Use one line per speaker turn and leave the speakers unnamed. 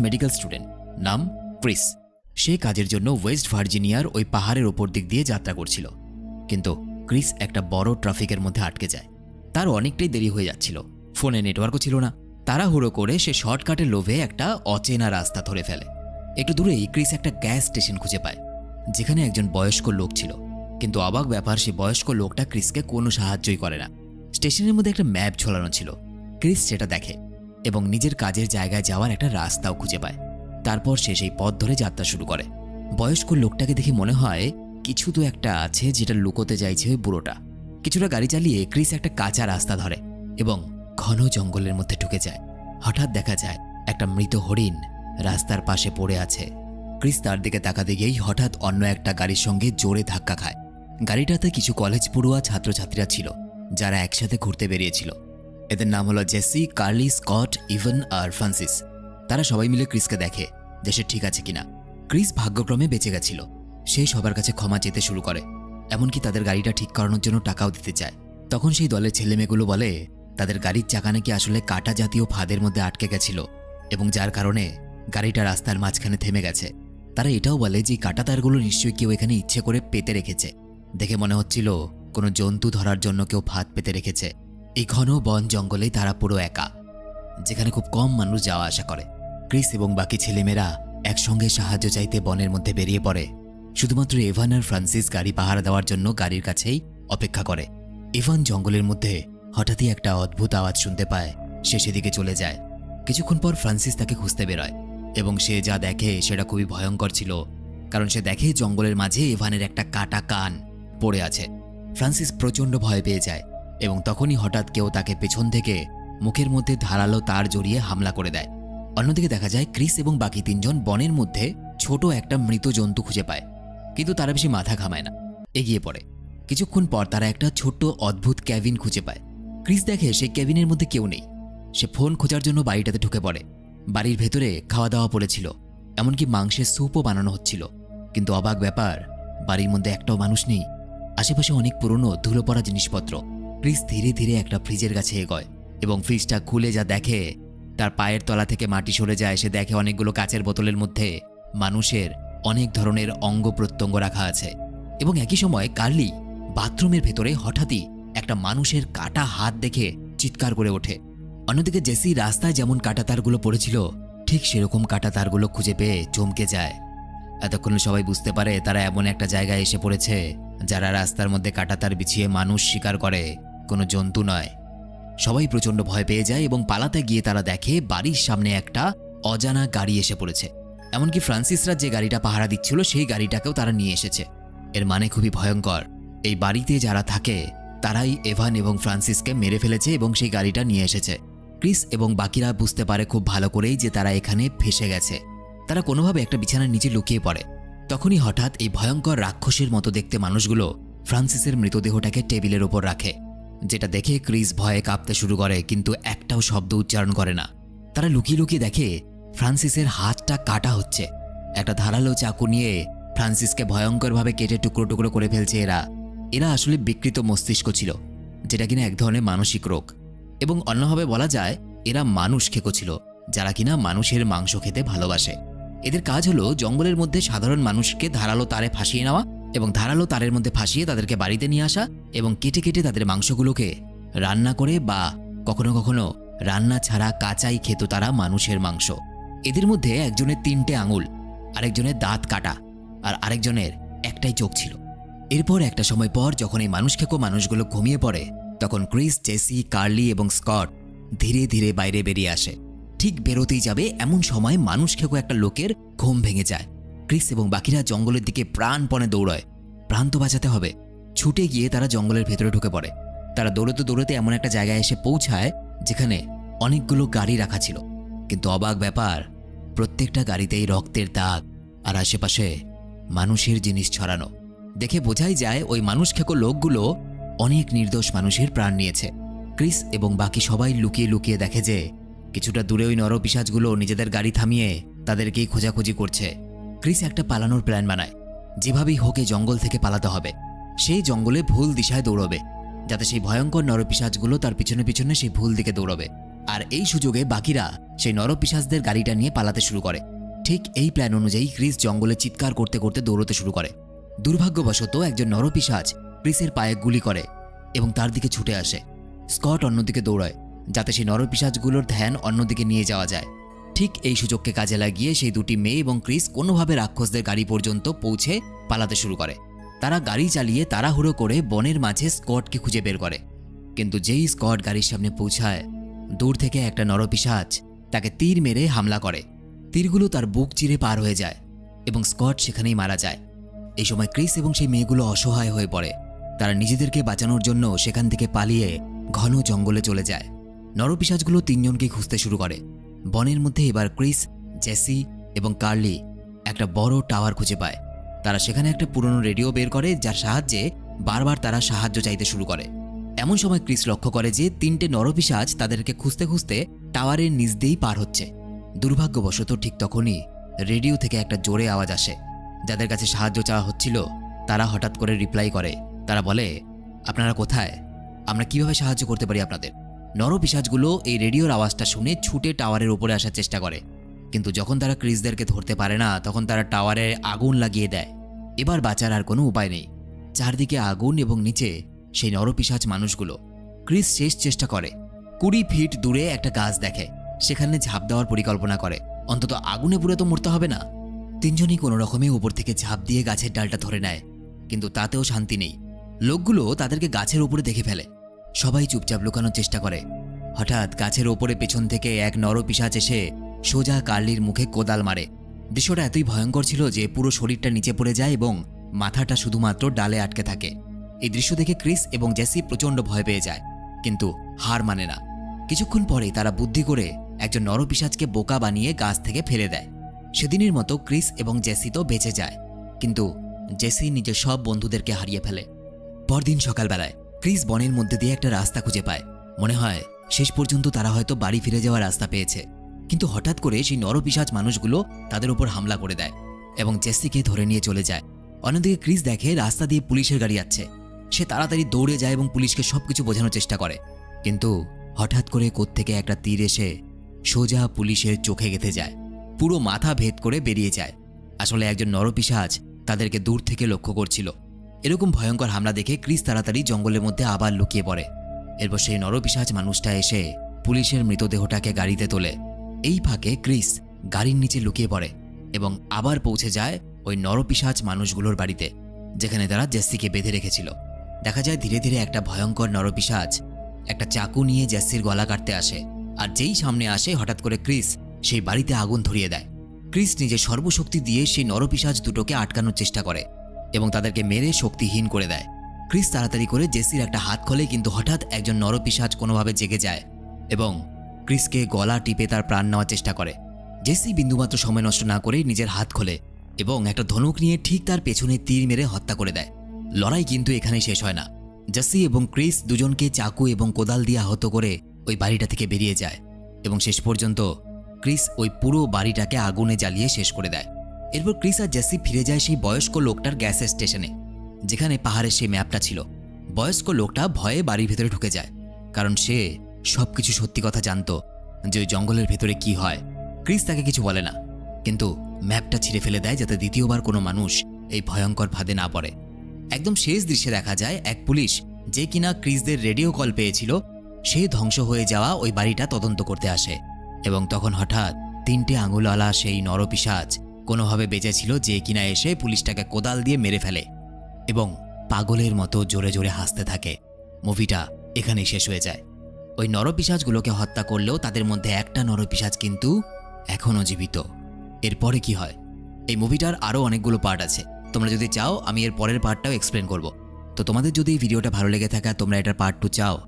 Medical student নাম Chris. সে কাজের জন্য ওয়েস্ট ভার্জিনিয়ার ওই পাহাড়ের ওপর দিক দিয়ে যাত্রা করছিল। কিন্তু ক্রিস একটা বড় ট্রাফিকের মধ্যে আটকে যায়। তার অনেকটাই দেরি হয়ে যাচ্ছিল। ফোনে নেটওয়ার্কও ছিল না। তাড়াহুড়ো করে সে শর্টকাটের লোভে একটা অচেনা রাস্তা ধরে ফেলে। একটু দূরেই ক্রিস একটা গ্যাস স্টেশন খুঁজে পায়, যেখানে একজন বয়স্ক লোক ছিল। কিন্তু অবাক ব্যাপার, সে বয়স্ক লোকটা ক্রিসকে কোনো সাহায্যই করে না। স্টেশনের মধ্যে একটা ম্যাপ ঝোলানো ছিল। ক্রিস সেটা দেখে। এবং নিজের কাজের জায়গায় যাওয়ার একটা রাস্তাও খুঁজে পায়। তারপর সে সেই পথ ধরে যাত্রা শুরু করে। বয়স্ক লোকটাকে দেখে মনে হয় কিছু তো একটা আছে যেটা লুকোতে চাইছে ওই বুড়োটা। কিছুটা গাড়ি চালিয়ে ক্রিস একটা কাঁচা রাস্তা ধরে এবং ঘন জঙ্গলের মধ্যে ঢুকে যায়। হঠাৎ দেখা যায় একটা মৃত হরিণ রাস্তার পাশে পড়ে আছে। ক্রিস তার দিকে তাকাতে গিয়েই হঠাৎ অন্য একটা গাড়ির সঙ্গে জোরে ধাক্কা খায়। গাড়িটাতে কিছু কলেজ পড়ুয়া ছাত্রছাত্রীরা ছিল, যারা একসাথে ঘুরতে বেরিয়েছিল। এদের নাম হলো জেসি, কার্লি, স্কট, ইভেন আর ফ্রান্সিস। তারা সবাই মিলে ক্রিসকে দেখে যে সে ঠিক আছে কিনা। ক্রিস ভাগ্যক্রমে বেঁচে গেছিল। সে সবার কাছে ক্ষমা চেতে শুরু করে। এমনকি তাদের গাড়িটা ঠিক করানোর জন্য টাকাও দিতে চায়। তখন সেই দলের ছেলেমেয়েগুলো বলে, তাদের গাড়ির চাকা নাকি আসলে কাটা জাতীয় ফাঁদের মধ্যে আটকে গেছিল? এবং যার কারণে গাড়িটা রাস্তার মাঝখানে থেমে গেছে। তারা এটাও বলে যে কাটা তারগুলো নিশ্চয়ই কেউ এখানে ইচ্ছে করে পেতে রেখেছে। দেখে মনে হচ্ছিল, কোনো জন্তু ধরার জন্য কেউ ফাঁদ পেতে রেখেছে। এই ঘন বন জঙ্গলে তারা পুরো একা, যেখানে খুব কম মানুষ যাওয়া আসা করে। ক্রিস এবং বাকি ছেলেমেয়েরা একসঙ্গে সাহায্য চাইতে বনের মধ্যে বেরিয়ে পড়ে। শুধুমাত্র এভান আর ফ্রান্সিস গাড়ি পাহারা দেওয়ার জন্য গাড়ির কাছেই অপেক্ষা করে। এভান জঙ্গলের মধ্যে হঠাৎই একটা অদ্ভুত আওয়াজ শুনতে পায়, সে সেদিকে চলে যায়। কিছুক্ষণ পর ফ্রান্সিস তাকে খুঁজতে বেরোয়, এবং সে যা দেখে সেটা খুবই ভয়ঙ্কর ছিল, কারণ সে দেখে জঙ্গলের মাঝে এভানের একটা কাটা কান পড়ে আছে। ফ্রান্সিস প্রচণ্ড ভয় পেয়ে যায় এবং তখনই হঠাৎ কেউ তাকে পেছন থেকে মুখের মধ্যে ধারালো তার জড়িয়ে হামলা করে দেয়। অন্যদিকে দেখা যায়, ক্রিস এবং বাকি তিনজন বনের মধ্যে ছোট একটা মৃত জন্তু খুঁজে পায়, কিন্তু তারা বেশি মাথা ঘামায় না। এগিয়ে পড়ে। কিছুক্ষণ পর তারা একটা ছোট্ট, অদ্ভুত ক্যাবিন খুঁজে পায়। ক্রিস দেখে সেই ক্যাবিনের মধ্যে কেউ নেই। সে ফোন খোঁজার জন্য বাড়িটাতে ঢুকে পড়ে। বাড়ির ভেতরে খাওয়া দাওয়া পড়েছিল, এমনকি মাংসের স্যুপও বানানো হচ্ছিল। কিন্তু অবাক ব্যাপার, বাড়ির মধ্যে একটাও মানুষ নেই। আশেপাশে অনেক পুরনো ধুলো পড়া জিনিসপত্র। ক্রিস ধীরে ধীরে একটা ফ্রিজের কাছে এগোয় এবং ফ্রিজটা খুলে যা দেখে, তার পায়ের তলা থেকে মাটি সরে যায়, সে দেখে অনেকগুলো কাচের বোতলের মধ্যে মানুষের অনেক ধরনের অঙ্গ প্রত্যঙ্গ রাখা আছে। এবং একই সময় কার্লি বাথরুমের ভেতরে হঠাৎই একটা মানুষের কাটা হাত দেখে চিৎকার করে ওঠে। অন্যদিকে জেসি রাস্তায় যেমন কাটা তারগুলো পড়েছিল, ঠিক সেরকম কাটা তারগুলো খুঁজে পেয়ে চমকে যায়। এতক্ষণ সবাই বুঝতে পারে তারা এমন একটা জায়গায় এসে পড়েছে, যারা রাস্তার মধ্যে কাটাতার বিছিয়ে মানুষ শিকার করে। কোনো জন্তু নয়। সবাই প্রচণ্ড ভয় পেয়ে যায় এবং পালাতে গিয়ে তারা দেখে বাড়ির সামনে একটা অজানা গাড়ি এসে পড়েছে। এমনকি ফ্রান্সিসরা যে গাড়িটা পাহারা দিচ্ছিল, সেই গাড়িটাকেও তারা নিয়ে এসেছে। এর মানে খুবই ভয়ঙ্কর। এই বাড়িতে যারা থাকে, তারাই এভান এবং ফ্রান্সিসকে মেরে ফেলেছে এবং সেই গাড়িটা নিয়ে এসেছে। ক্রিস এবং বাকিরা বুঝতে পারে খুব ভালো করেই যে তারা এখানে ফেসে গেছে। তারা কোনোভাবে একটা বিছানার নিচে লুকিয়ে পড়ে। তখনই হঠাৎ এই ভয়ঙ্কর রাক্ষসের মতো দেখতে মানুষগুলো ফ্রান্সিসের মৃতদেহটাকে টেবিলের ওপর রাখে। যেটা দেখে ক্রিস ভয়ে কাঁপতে শুরু করে, কিন্তু একটাও শব্দ উচ্চারণ করে না। তারা লুকিয়ে লুকিয়ে দেখে ফ্রান্সিসের হাতটা কাটা হচ্ছে। একটা ধারালো চাকু নিয়ে ফ্রান্সিসকে ভয়ঙ্করভাবে কেটে টুকরো টুকরো করে ফেলছে এরা। এরা আসলে বিকৃত মস্তিষ্ক ছিল, যেটা কিনা এক ধরনের মানসিক রোগ। এবং অন্যভাবে বলা যায়, এরা মানুষ খেকো ছিল, যারা কিনা মানুষের মাংস খেতে ভালোবাসে। এদের কাজ হলো জঙ্গলের মধ্যে সাধারণ মানুষকে ধারালো তারে ফাঁসিয়ে নেওয়া এবং ধারালো তারের মধ্যে ফাঁসিয়ে তাদেরকে বাড়িতে নিয়ে আসা এবং কেটে কেটে তাদের মাংসগুলোকে রান্না করে বা কখনো কখনো রান্না ছাড়া কাঁচাই খেত তারা মানুষের মাংস। এদের মধ্যে একজনের তিনটে আঙুল, আরেকজনের দাঁত কাটা আর আরেকজনের একটাই চোখ ছিল। এরপর একটা সময় পর যখন এই মানুষ খেকো মানুষগুলো ঘুমিয়ে পড়ে, তখন ক্রিস, জেসি, কার্লি এবং স্কট ধীরে ধীরে বাইরে বেরিয়ে আসে। ঠিক বেরোতেই যাবে এমন সময় মানুষ খেকো একটা লোকের ঘুম ভেঙে যায়। ক্রিস এবং বাকিরা জঙ্গলের দিকে প্রাণপণে দৌড়ায়। প্রাণ তো বাঁচাতে হবে। ছুটে গিয়ে তারা জঙ্গলের ভেতরে ঢুকে পড়ে। তারা দৌড়তে দৌড়তে এমন একটা জায়গায় এসে পৌঁছায়, যেখানে অনেকগুলো গাড়ি রাখা ছিল। কিন্তু অবাক ব্যাপার, প্রত্যেকটা গাড়িতেই রক্তের দাগ আর আশেপাশে মানুষের জিনিস ছড়ানো। দেখে বোঝাই যায়, ওই মানুষ খেকো লোকগুলো অনেক নির্দোষ মানুষের প্রাণ নিয়েছে। ক্রিস এবং বাকি সবাই লুকিয়ে লুকিয়ে দেখে যে, কিছুটা দূরে ওই নরপিসাজগুলো নিজেদের গাড়ি থামিয়ে তাদেরকেই খোঁজাখুঁজি করছে। ক্রিস একটা পালানোর প্ল্যান বানায়। যেভাবেই হোক জঙ্গল থেকে পালাতে হবে। সেই জঙ্গলে ভুল দিশায় দৌড়বে, যাতে সেই ভয়ঙ্কর নরপিসাজগুলো তার পিছনে পিছনে সেই ভুল দিকে দৌড়বে। আর এই সুযোগে বাকিরা সেই নরপিশাচদের গাড়িটা নিয়ে পালাতে শুরু করে। ঠিক এই প্ল্যান অনুযায়ী ক্রিস জঙ্গলে চিৎকার করতে করতে দৌড়তে শুরু করে। দুর্ভাগ্যবশত একজন নরপিশাচ ক্রিসের পায়ে গুলি করে এবং তার দিকে ছুটে আসে। স্কট অন্যদিকে দৌড়ায়, যাতে সেই নরপিশাচগুলোর ধ্যান অন্যদিকে নিয়ে যাওয়া যায়। ঠিক এই সুযোগকে কাজে লাগিয়ে সেই দুটি মেয়ে এবং ক্রিস কোনোভাবে রাক্ষসদের গাড়ি পর্যন্ত পৌঁছে পালাতে শুরু করে। তারা গাড়ি চালিয়ে তাড়াহুড়ো করে বনের মাঝে স্কটকে খুঁজে বের করে। কিন্তু যেই স্কট গাড়ির সামনে পৌঁছায়, দূর থেকে একটা নরপিশাচ তাকে তীর মেরে হামলা করে। তীরগুলো তার বুক চিরে পার হয়ে যায় এবং স্কট সেখানেই মারা যায়। এই সময় ক্রিস এবং সেই মেয়েগুলো অসহায় হয়ে পড়ে। তারা নিজেদেরকে বাঁচানোর জন্য সেখান থেকে পালিয়ে ঘন জঙ্গলে চলে যায়। নরপিশাচগুলো তিনজনকে খুঁজতে শুরু করে। বনের মধ্যে এবার ক্রিস জেসি এবং কার্লি একটা বড় টাওয়ার খুঁজে পায়। তারা সেখানে একটা পুরনো রেডিও বের করে যার সাহায্যে বারবার তারা সাহায্য চাইতে শুরু করে। এমন সময় ক্রিস লক্ষ্য করে যে তিনটে নরপিশাচ তাদেরকে খুঁজতে খুঁজতে টাওয়ারের নিচ দিয়েই পার হচ্ছে। দুর্ভাগ্যবশত ঠিক তখনই রেডিও থেকে একটা জোরে আওয়াজ আসে। যাদের কাছে সাহায্য চাওয়া হচ্ছিল, তারা হঠাৎ করে রিপ্লাই করে। তারা বলে, আপনারা কোথায়? আমরা কীভাবে সাহায্য করতে পারি আপনাদের? নরপিশাচগুলো এই রেডিওর আওয়াজটা শুনে ছুটে টাওয়ারের উপরে আসার চেষ্টা করে। কিন্তু যখন তারা ক্রিসদেরকে ধরতে পারে না, তখন তারা টাওয়ারে আগুন লাগিয়ে দেয়। এবার বাঁচার আর কোনো উপায় নেই। চারদিকে আগুন এবং নিচে সেই নরপিশাচ মানুষগুলো। ক্রিস শেষ চেষ্টা করে। কুড়ি ফিট দূরে একটা গাছ দেখে। সেখানে ঝাঁপ দেওয়ার পরিকল্পনা করে। অন্তত আগুনে পুড়ে তো মরতে হবে না। তিনজনই কোনো রকমে উপর থেকে ঝাঁপ দিয়ে গাছের ডালটা ধরে নেয়। কিন্তু তাতেও শান্তি নেই। লোকগুলো তাদেরকে গাছের উপরে দেখে ফেলে। সবাই চুপচাপ লুকানোর চেষ্টা করে। হঠাৎ গাছের ওপরে পেছন থেকে এক নরপিশাচ এসে সোজা কার্লির মুখে কোদাল মারে। দৃশ্যটা এতই ভয়ঙ্কর ছিল যে পুরো শরীরটা নিচে পড়ে যায় এবং মাথাটা শুধুমাত্র ডালে আটকে থাকে। এই দৃশ্য দেখে ক্রিস এবং জেসি প্রচণ্ড ভয় পেয়ে যায়, কিন্তু হার মানে না। কিছুক্ষণ পরে তারা বুদ্ধি করে একজন নরপিশাচকে বোকা বানিয়ে গাছ থেকে ফেলে দেয়। সেদিনের মতো ক্রিস এবং জেসি তো বেঁচে যায়, কিন্তু জেসি নিজের সব বন্ধুদেরকে হারিয়ে ফেলে। পরদিন সকালবেলায় ক্রিস বনের মধ্যে দিয়ে একটা রাস্তা খুঁজে পায়। মনে হয়, শেষ পর্যন্ত তারা হয়তো বাড়ি ফিরে যাওয়ার রাস্তা পেয়েছে। কিন্তু হঠাৎ করে সেই নরপিশাচ মানুষগুলো তাদের উপর হামলা করে দেয় এবং জেসিকে ধরে নিয়ে চলে যায়। অন্যদিকে ক্রিস দেখে রাস্তা দিয়ে পুলিশের গাড়ি যাচ্ছে। সে তাড়াতাড়ি দৌড়ে যায় এবং পুলিশকে সবকিছু বোঝানোর চেষ্টা করে। কিন্তু হঠাৎ করে কোত্থেকে একটা তীর এসে সোজা পুলিশের চোখে গেঁথে যায়। পুরো মাথা ভেদ করে বেরিয়ে যায়। আসলে একজন নরপিশাচ তাদেরকে দূর থেকে লক্ষ্য করছিল। এরকম ভয়ঙ্কর হামলা দেখে ক্রিস তাড়াতাড়ি জঙ্গলের মধ্যে আবার লুকিয়ে পড়ে। এরপর সেই নরপিশাচ মানুষটা এসে পুলিশের মৃতদেহটাকে গাড়িতে তোলে। এই ফাঁকে ক্রিস গাড়ির নিচে লুকিয়ে পড়ে এবং আবার পৌঁছে যায় ওই নরপিশাচ মানুষগুলোর বাড়িতে, যেখানে তারা জেসিকে বেঁধে রেখেছিল। দেখা যায় ধীরে ধীরে একটা ভয়ঙ্কর নরপিশাচ একটা চাকু নিয়ে জেসির গলা কাটতে আসে আর যেই সামনে আসে হঠাৎ করে ক্রিস সেই বাড়িতে আগুন ধরিয়ে দেয়। ক্রিস নিজের সর্বশক্তি দিয়ে সেই নরপিসাজ দুটোকে আটকানোর চেষ্টা করে। এবং তাদেরকে মেরে শক্তিহীন করে দেয়। ক্রিস তাড়াতাড়ি করে জেসির একটা হাত খোলে কিন্তু হঠাৎ একজন নরপিশাচ কোনোভাবে জেগে যায় এবং ক্রিসকে গলা টিপে তার প্রাণ নেওয়ার চেষ্টা করে। জেসি বিন্দুমাত্র সময় নষ্ট না করে নিজের হাত খোলে এবং একটা ধনুক নিয়ে ঠিক তার পেছনে তীর মেরে হত্যা করে দেয়। লড়াই কিন্তু এখানে শেষ হয় না। জেসি এবং ক্রিস দুজনকে চাকু এবং কোদাল দিয়ে আহত করে ওই বাড়িটা থেকে বেরিয়ে যায় এবং শেষ পর্যন্ত ক্রিস ওই পুরো বাড়িটাকে আগুনে জ্বালিয়ে শেষ করে দেয়। এরপর ক্রিস আর জেসি ফিরে যায় সেই বয়স্ক লোকটার গ্যাস স্টেশনে, যেখানে পাহাড়ের সেই ম্যাপটা ছিল। বয়স্ক লোকটা ভয়ে বাড়ির ভেতরে ঢুকে যায়, কারণ সে সবকিছু সত্যি কথা জানতো যে ওই জঙ্গলের ভেতরে কি হয়। ক্রিস তাকে কিছু বলে না, কিন্তু ম্যাপটা ছিঁড়ে ফেলে দেয় যাতে দ্বিতীয়বার কোনো মানুষ এই ভয়ঙ্কর ফাঁদে না পড়ে। একদম শেষ দৃশ্যে দেখা যায় এক পুলিশ যে কিনা ক্রিসদের রেডিও কল পেয়েছিল, সে ধ্বংস হয়ে যাওয়া ওই বাড়িটা তদন্ত করতে আসে, এবং তখন হঠাৎ তিনটে আঙুলওয়ালা সেই নরপিসাজ কোনোভাবে বেঁচেছিল যে কিনা এসে পুলিশটাকে কোদাল দিয়ে মেরে ফেলে এবং পাগলের মতো জোরে জোরে হাসতে থাকে। মুভিটা এখানেই শেষ হয়ে যায়। ওই নরপিসাজগুলোকে হত্যা করলেও তাদের মধ্যে একটা নরপিসাজ কিন্তু এখনও জীবিত। এরপরে কি হয়? এই মুভিটার আরও অনেকগুলো পার্ট আছে। তোমরা যদি চাও, আমি এর পরের পার্টটাও এক্সপ্লেন করব। তো তোমাদের যদি এই ভিডিওটা ভালো লেগে থাকে, তোমরা এটার পার্ট টু চাও